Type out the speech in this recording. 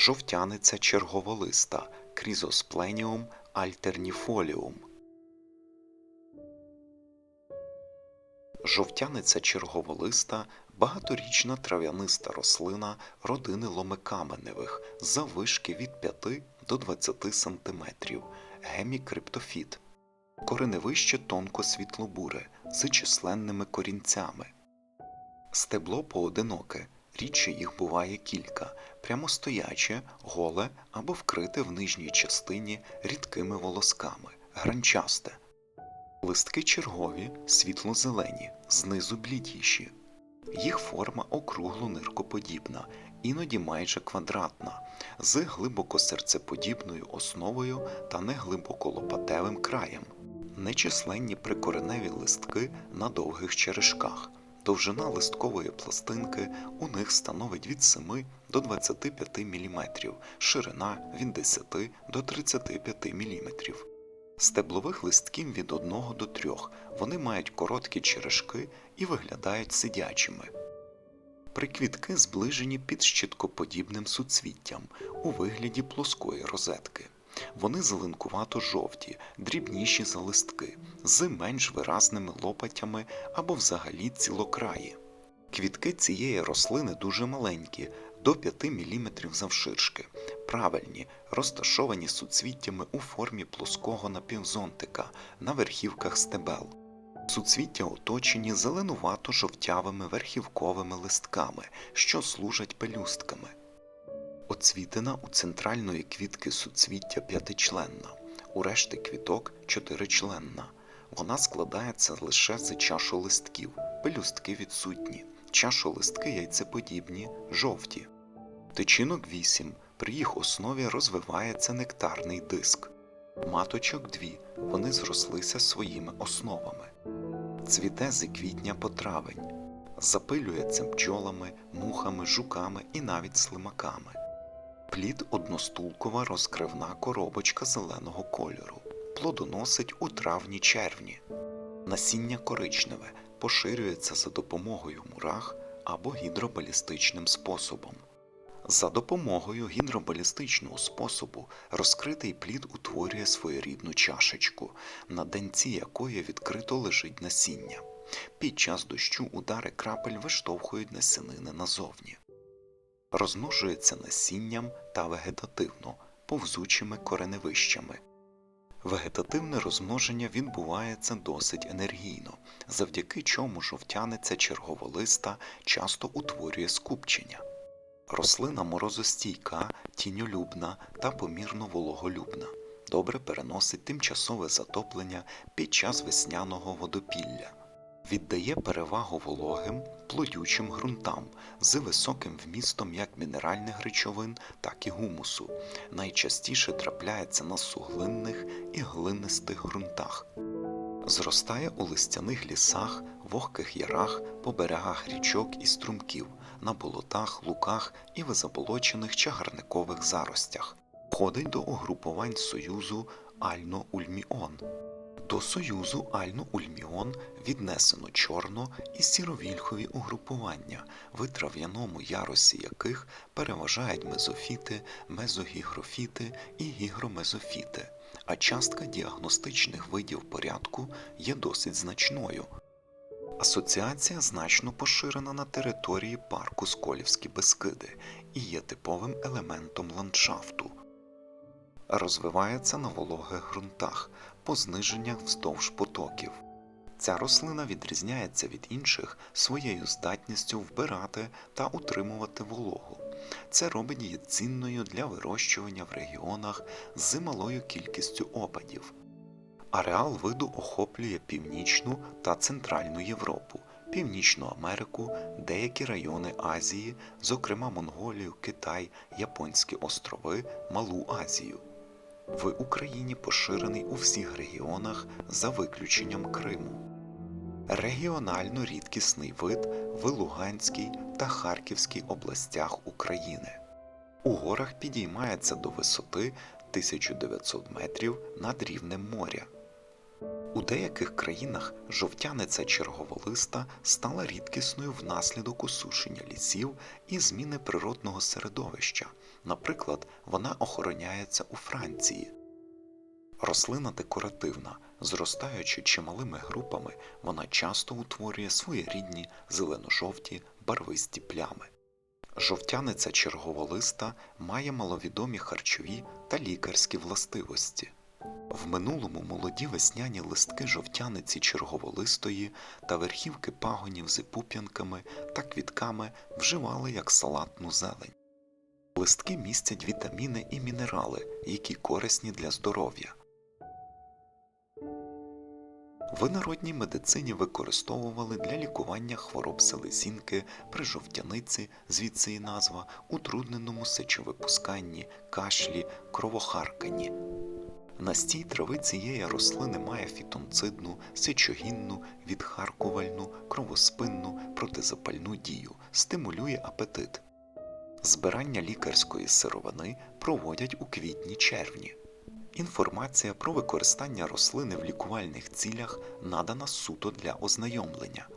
жовтяниця черговолиста Крізоспленіум альтерніфоліум. Жовтяниця черговолиста багаторічна трав'яниста рослина родини ломикаменевих заввишки від 5 до 20 см, гемікриптофіт. Кореневище тонко світлобуре з численними корінцями. Стебло поодиноке, рідше їх буває кілька, прямостояче, голе або вкрите в нижній частині рідкими волосками, гранчасте. Листки чергові, світло-зелені, знизу блідіші. Їх форма округло ниркоподібна, іноді майже квадратна, з глибоко серцеподібною основою та неглибоко лопатевим краєм. Нечисленні прикореневі листки на довгих черешках. Довжина листкової пластинки у них становить від 7 до 25 мм, ширина від 10 до 35 мм. Стеблових листків від 1 до 3. Вони мають короткі черешки і виглядають сидячими. Приквітки зближені під щиткоподібним суцвіттям у вигляді плоскої розетки. Вони зеленкувато жовті, дрібніші за листки, з менш виразними лопатями або взагалі цілокраї. Квітки цієї рослини дуже маленькі, до 5 мм завширшки, правильні, розташовані суцвіттями у формі плоского напівзонтика на верхівках стебел. Суцвіття оточені зеленувато жовтявими верхівковими листками, що служать пелюстками. Оцвітина у центральної квітки суцвіття п'ятичленна, у решти квіток чотиричленна. Вона складається лише з чашолистків, пелюстки відсутні, чашолистки яйцеподібні, жовті. Тичинок 8, при їх основі розвивається нектарний диск. Маточок дві, вони зрослися своїми основами. Цвіте з квітня по травень, запилюється бджолами, мухами, жуками і навіть слимаками. Плід одностулкова розкривна коробочка зеленого кольору. Плодоносить у травні-червні. Насіння коричневе поширюється за допомогою мурах або гідробалістичним способом. За допомогою гідробалістичного способу розкритий плід утворює своєрідну чашечку, на денці якої відкрито лежить насіння. Під час дощу удари крапель виштовхують насінини назовні. Розмножується насінням та вегетативно, повзучими кореневищами. Вегетативне розмноження відбувається досить енергійно, завдяки чому жовтяниця черговолиста часто утворює скупчення. Рослина морозостійка, тіньолюбна та помірно вологолюбна. Добре переносить тимчасове затоплення під час весняного водопілля. Віддає перевагу вологим, плодючим ґрунтам з високим вмістом як мінеральних речовин, так і гумусу. Найчастіше трапляється на суглинних і глинистих ґрунтах. Зростає у листяних лісах, вогких ярах, по берегах річок і струмків, на болотах, луках і в заболочених чагарникових заростях. Входить до угрупувань Союзу Ально-Ульміон. До Союзу Ально-Ульміон віднесено чорно і сіровільхові угрупування, в трав'яному ярусі яких переважають мезофіти, мезогігрофіти і гігромезофіти, а частка діагностичних видів порядку є досить значною. Асоціація значно поширена на території парку Сколівські Бескиди і є типовим елементом ландшафту. Розвивається на вологих ґрунтах по зниженнях вздовж потоків. Ця рослина відрізняється від інших своєю здатністю вбирати та утримувати вологу. Це робить її цінною для вирощування в регіонах з малою кількістю опадів. Ареал виду охоплює Північну та Центральну Європу, Північну Америку, деякі райони Азії, зокрема Монголію, Китай, Японські острови, Малу Азію. В Україні поширений у всіх регіонах за виключенням Криму. Регіонально рідкісний вид в Луганській та Харківській областях України. У горах підіймається до висоти 1900 метрів над рівнем моря. У деяких країнах жовтяниця черговолиста стала рідкісною внаслідок осушення лісів і зміни природного середовища, Наприклад, вона охороняється у Франції. Рослина декоративна, зростаючи чималими групами, вона часто утворює своєрідні зелено-жовті барвисті плями. Жовтяниця черговолиста має маловідомі харчові та лікарські властивості. В минулому молоді весняні листки жовтяниці черговолистої та верхівки пагонів з пуп'янками та квітками вживали як салатну зелень. Листки містять вітаміни і мінерали, які корисні для здоров'я. В інородній медицині використовували для лікування хвороб селезінки при жовтяниці, звідси і назва, утрудненому сечовипусканні, кашлі, кровохарканні. Настій трави цієї рослини має фітонцидну, сечогінну, відхаркувальну, кровоспинну, протизапальну дію, стимулює апетит. Збирання лікарської сировини проводять у квітні-червні. Інформація про використання рослини в лікувальних цілях надана суто для ознайомлення.